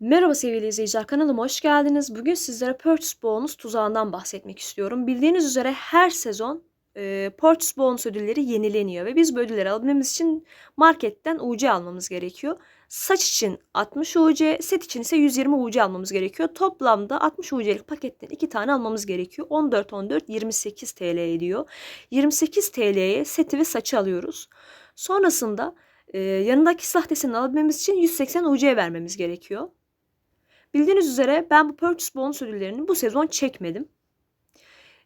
Merhaba sevgili izleyiciler kanalıma hoş geldiniz. Bugün sizlere Purchase Bonus tuzağından bahsetmek istiyorum. Bildiğiniz üzere her sezon e, Purchase Bonus ödülleri yenileniyor ve biz bu ödülleri alabilmemiz için marketten UC almamız gerekiyor. Saç için 60 UC, set için ise 120 UC almamız gerekiyor. Toplamda 60 UC'lik paketten 2 tane almamız gerekiyor. 14 14 28 TL ediyor. 28 TL'ye seti ve saçı alıyoruz. Sonrasında e, yanındaki silah desenini alabilmemiz için 180 UC vermemiz gerekiyor. Bildiğiniz üzere ben bu Purchase Bonus ödüllerini bu sezon çekmedim.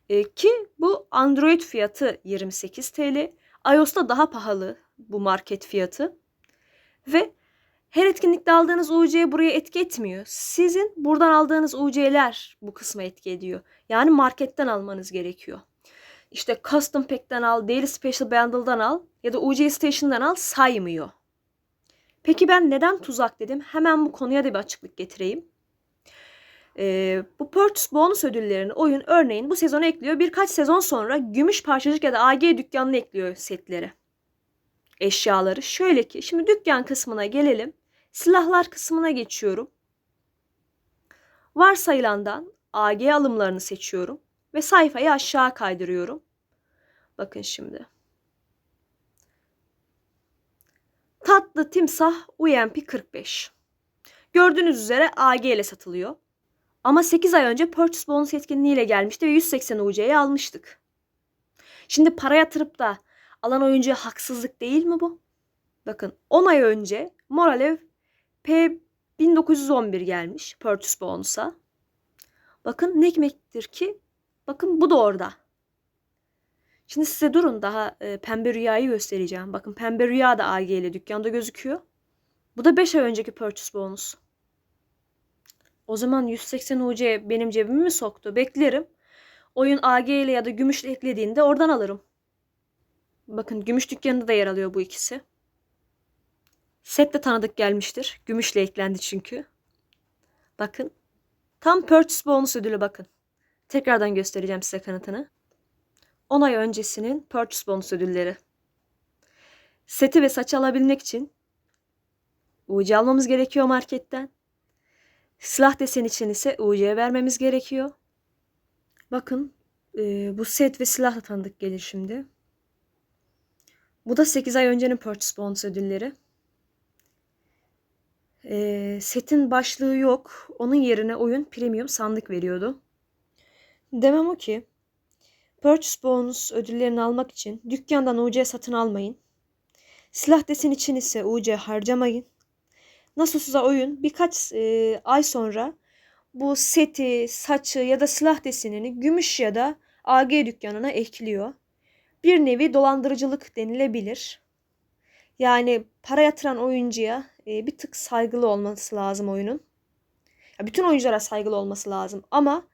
E, ki bu Android fiyatı 28 TL. iOS'ta daha pahalı bu market fiyatı. Ve her etkinlikte aldığınız UC buraya etki etmiyor. Sizin buradan aldığınız UC'ler bu kısma etki ediyor. Yani marketten almanız gerekiyor. İşte Custom Pack'ten al, Daily Special Bundle'dan al ya da UC Station'dan al saymıyor. Peki ben neden tuzak dedim? Hemen bu konuya da bir açıklık getireyim. Ee, bu Purchase bonus ödüllerini oyun örneğin bu sezona ekliyor. Birkaç sezon sonra gümüş parçacık ya da AG dükkanına ekliyor setleri. Eşyaları. Şöyle ki şimdi dükkan kısmına gelelim. Silahlar kısmına geçiyorum. Varsayılandan AG alımlarını seçiyorum. Ve sayfayı aşağı kaydırıyorum. Bakın şimdi. Tatlı timsah UMP 45. Gördüğünüz üzere AG ile satılıyor. Ama 8 ay önce Purchase Bonus etkinliğiyle gelmişti ve 180 UC'ye almıştık. Şimdi para yatırıp da alan oyuncuya haksızlık değil mi bu? Bakın 10 ay önce Moralev P1911 gelmiş Purchase Bonus'a. Bakın ne hikmettir ki bakın bu da orada. Şimdi size durun daha e, pembe rüyayı göstereceğim. Bakın pembe rüya da AG ile dükkanda gözüküyor. Bu da 5 ay önceki purchase bonus. O zaman 180 UC benim cebime mi soktu? Beklerim. Oyun AG ile ya da gümüşle eklediğinde oradan alırım. Bakın gümüş dükkanında da yer alıyor bu ikisi. Set de tanıdık gelmiştir. Gümüşle eklendi çünkü. Bakın. Tam purchase bonus ödülü bakın. Tekrardan göstereceğim size kanıtını. 10 ay öncesinin purchase bonus ödülleri. Seti ve saçı alabilmek için UC almamız gerekiyor marketten. Silah desen için ise UC vermemiz gerekiyor. Bakın e, bu set ve silah da tanıdık gelir şimdi. Bu da 8 ay öncenin purchase bonus ödülleri. E, setin başlığı yok. Onun yerine oyun premium sandık veriyordu. Demem o ki Purchase bonus ödüllerini almak için dükkandan UC satın almayın. Silah desin için ise UC harcamayın. Nasılsa oyun birkaç e, ay sonra bu seti, saçı ya da silah desenini gümüş ya da AG dükkanına ekliyor. Bir nevi dolandırıcılık denilebilir. Yani para yatıran oyuncuya e, bir tık saygılı olması lazım oyunun. Ya bütün oyunculara saygılı olması lazım ama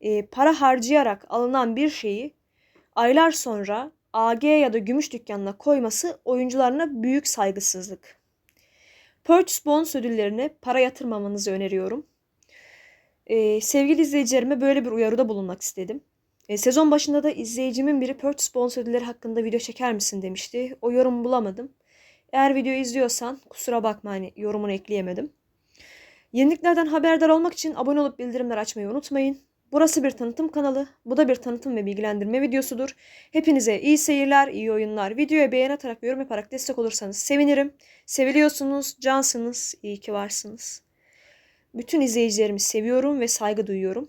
e, para harcayarak alınan bir şeyi aylar sonra AG ya da gümüş dükkanına koyması oyuncularına büyük saygısızlık. Purchase bonus ödüllerine para yatırmamanızı öneriyorum. Ee, sevgili izleyicilerime böyle bir uyarıda bulunmak istedim. Ee, sezon başında da izleyicimin biri Purchase bonus ödülleri hakkında video çeker misin demişti. O yorumu bulamadım. Eğer videoyu izliyorsan kusura bakma hani yorumunu ekleyemedim. Yeniliklerden haberdar olmak için abone olup bildirimler açmayı unutmayın. Burası bir tanıtım kanalı. Bu da bir tanıtım ve bilgilendirme videosudur. Hepinize iyi seyirler, iyi oyunlar. Videoya beğen atarak, yorum yaparak destek olursanız sevinirim. Seviliyorsunuz, cansınız, iyi ki varsınız. Bütün izleyicilerimi seviyorum ve saygı duyuyorum.